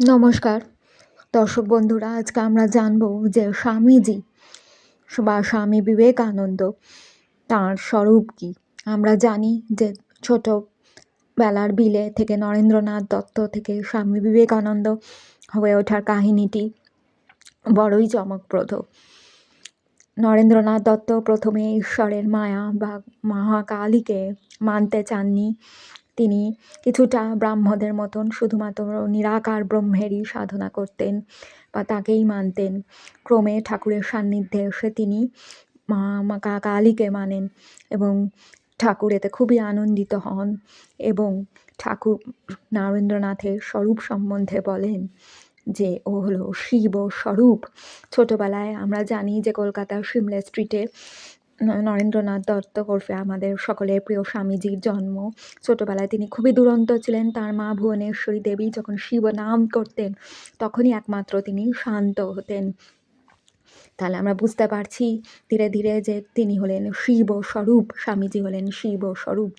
নমস্কার। দর্শক বন্ধুরা, আজকে আমরা জানব যে স্বামীজি বা স্বামী বিবেকানন্দ তাঁর স্বরূপ কী? আমরা জানি যে ছোট বেলার বিলে থেকে নরেন্দ্রনাথ দত্ত থেকে স্বামী বিবেকানন্দ হয়ে ওঠার কাহিনীটি বড়ই চমকপ্রদ। নরেন্দ্রনাথ দত্ত প্রথমে ঈশ্বরের মায়া বা মহাকালীকে মানতে চাননি। তিনি কিছুটা ব্রাহ্মদের মতন শুধুমাত্র নিরাকার ব্রহ্মেরই সাধনা করতেন বা তাকেই মানতেন। ক্রমে ঠাকুরের সান্নিধ্যে এসে তিনি মা কালীকে মানেন এবং ঠাকুর এতে খুবই আনন্দিত হন এবং ঠাকুর নরেন্দ্রনাথের স্বরূপ সম্বন্ধে বলেন যে, ও হলো শিব স্বরূপ। ছোটোবেলায় আমরা জানি যে কলকাতার সিমলা স্ট্রিটে নরেন্দ্রনাথ দত্ত ওরফে আমাদের সকলের প্রিয় স্বামীজির জন্ম। ছোটোবেলায় তিনি খুবই দুরন্ত ছিলেন। তার মা ভুবনেশ্বরী দেবী যখন শিব নাম করতেন, তখনই একমাত্র তিনি শান্ত হতেন। তাহলে আমরা বুঝতে পারছি ধীরে ধীরে যে তিনি হলেন শিব স্বরূপ, স্বামীজি হলেন শিব স্বরূপ।